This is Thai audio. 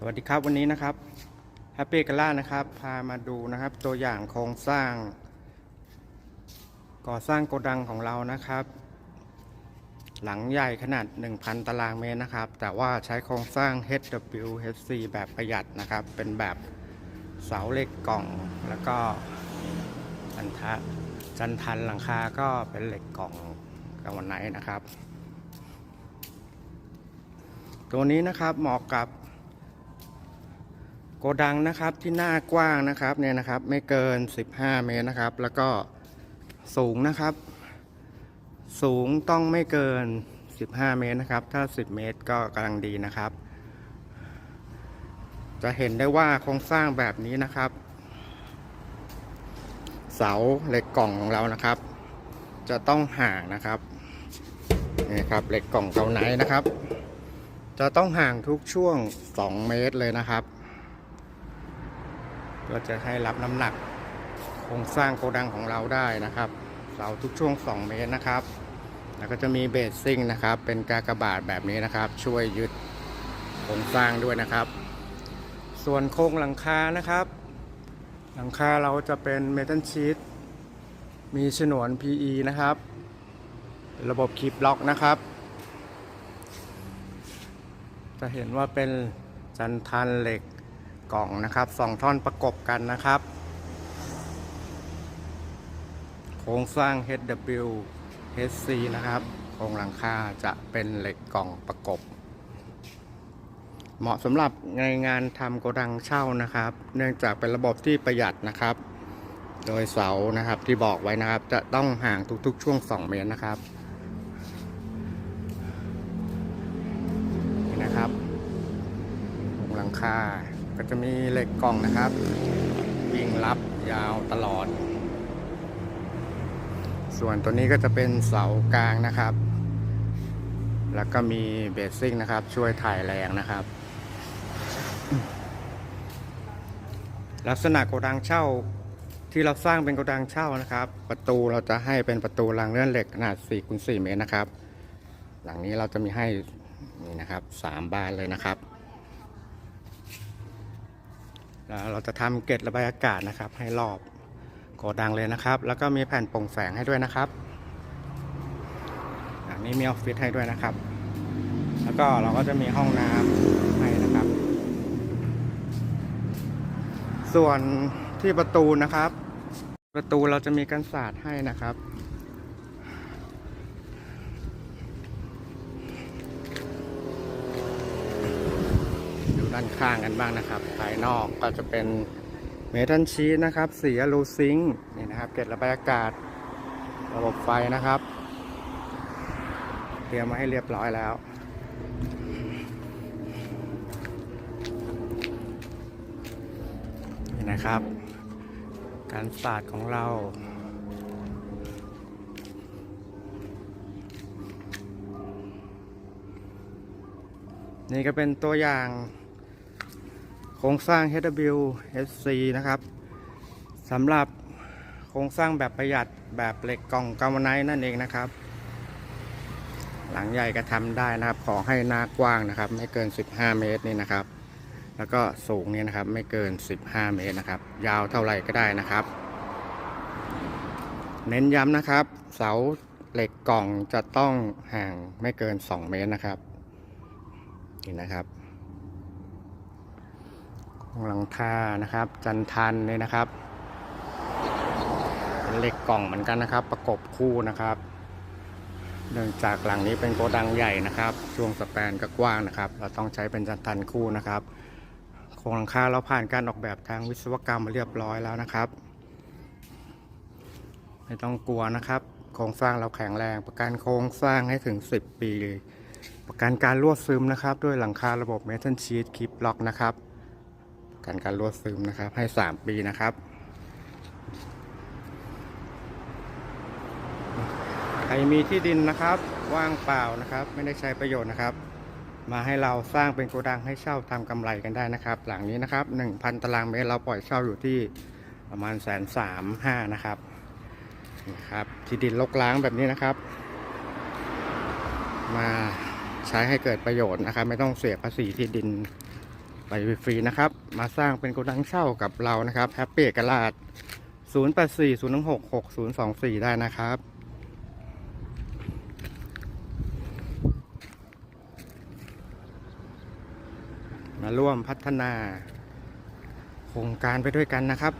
สวัสดีครับวันนี้นะครับแฮปปี้กล่านะครับ พามาดูนะครับ ตัวอย่างโครงสร้าง ก่อสร้างโกดังของเรานะครับ หลังใหญ่ขนาด 1,000 ตารางเมตรนะครับ แต่ว่าใช้โครงสร้าง HWHC แบบประหยัดนะครับ เป็นแบบเสาเหล็กกล่อง แล้วก็จันทะจันทันหลังคาก็เป็นเหล็กกล่องกังวันไนนะครับ ตัวนี้นะครับเหมาะกับ โกดังนะครับที่หน้ากว้างนะครับเนี่ยนะครับ ไม่เกิน 15 เมตรนะครับ แล้วก็สูงนะครับ สูงต้องไม่เกิน 15 เมตรนะครับ ถ้า 10 เมตรก็กำลังดีนะครับ จะเห็นได้ว่าโครงสร้างแบบนี้นะครับ เสาเหล็กกล่องของเรานะครับ จะต้องห่างนะครับนี่ครับเหล็กกล่องเกาไนท์นะครับ จะต้องห่างทุกช่วง 2 เมตรเลยนะครับ ก็จะให้รับน้ำหนักโครงสร้างโกดังของเราได้นะครับเสาทุกช่วง 2 เมตรนะครับ แล้วก็จะมีเบสซิ่งนะครับ เป็นกากบาทแบบนี้นะครับ ช่วยยึดโครงสร้างด้วยนะครับ ส่วนโครงหลังคานะครับ หลังคาเราจะเป็นเมทัลชีตมีฉนวน PE นะครับ ระบบคีบล็อกนะครับ จะเห็นว่าเป็นจันทันเหล็ก กล่องนะครับสองท่อนประกบกันนะครับ โครงสร้าง HW HC นะครับ โครงหลังคาจะเป็นเหล็กกล่องประกบ เหมาะสำหรับในงานทำโกดังเช่านะครับ เนื่องจากเป็นระบบที่ประหยัดนะครับ โดยเสานะครับที่บอกไว้นะครับ จะต้องห่างทุกๆ ช่วง 2 เมตรนะครับนี่นะครับโครงหลังคา ก็จะมีเหล็กกล่องนะครับ วิ่งรับยาวตลอด ส่วนตัวนี้ก็จะเป็นเสากลางนะครับ แล้วก็มีเบสซิ่งนะครับ ช่วยถ่ายแรงนะครับ ลักษณะโกดังเช่าที่เราสร้างเป็นโกดังเช่านะครับ ประตูเราจะให้เป็นประตูรางเลื่อนเหล็กขนาด4คูณ4เมตรนะครับ หลังนี้เราจะมีให้นี่นะครับสามบานเลยนะครับ แล้ว เราจะทำเกล็ดระบายอากาศนะครับ ให้รอบโกดังเลยนะครับ แล้วก็มีแผ่นโปร่งแสงให้ด้วยนะครับอันนี้มีออฟฟิศให้ด้วยนะครับ แล้วก็เราก็จะมีห้องน้ำให้นะครับ ส่วนที่ประตูนะครับ ประตูเราจะมีกันศาสตร์ให้นะครับ ด้านข้างกันบ้างนะครับ ภายนอกก็จะเป็นเมทัลชีสนะครับสีอลูซิงค์นี่นะครับเกล็ดระบายอากาศ ระบบไฟนะครับ เตรียมมาให้เรียบร้อยแล้วนี่นะครับ การศาสตร์ของเรานี่ก็เป็นตัวอย่าง โครงสร้าง HWSC นะครับสำหรับโครงสร้างแบบประหยัดแบบเหล็กกล่องกาวไนท์นั่นเองนะครับ หลังใหญ่ก็ทำได้นะครับ ขอให้หน้ากว้างนะครับ ไม่เกิน 15 เมตรนี่นะครับ แล้วก็สูงนี่นะครับ ไม่เกิน 15 เมตรนะครับ ยาวเท่าไหร่ก็ได้นะครับ เน้นย้ำนะครับ เสาเหล็กกล่องจะต้องห่างไม่เกิน 2 เมตรนะครับนี่นะครับ หลังคานะครับ จันทันเนี่ยนะครับเป็นเหล็กกล่องเหมือนกันนะครับ ประกบคู่นะครับ เนื่องจากหลังนี้เป็นโกดังใหญ่นะครับ ช่วงสแปนก็กว้างนะครับ เราต้องใช้เป็นจันทันคู่นะครับโครงหลังคาเราผ่านการออกแบบทางวิศวกรรมมาเรียบร้อยแล้วนะครับ ไม่ต้องกลัวนะครับ โครงสร้างเราแข็งแรงประกันโครงสร้างให้ถึง 10 ปีประกันการรั่วซึมนะครับ ด้วยหลังคาระบบเมทัลชีตคลิปล็อกนะครับ กันการรั่วซึมนะครับ ให้ 3 ปีนะครับ ใครมีที่ดินนะครับ ว่างเปล่านะครับ ไม่ได้ใช้ประโยชน์นะครับ มาให้เราสร้างเป็นโกดังให้เช่าทำกำไรกันได้นะครับ หลังนี้นะครับ 1,000 ตารางเมตรเราปล่อยเช่าอยู่ที่ประมาณแสนสามห้านะครับนะครับ ที่ดินลกล้างแบบนี้นะครับ มาใช้ให้เกิดประโยชน์นะครับ ไม่ต้องเสียภาษีที่ดิน ไปฟรีนะครับ มาสร้างเป็นโกดังเช่ากับเรานะครับแฮปปี้กลาด 084 016 6024 ได้นะครับมาร่วมพัฒนา โครงการไปด้วยกันนะครับ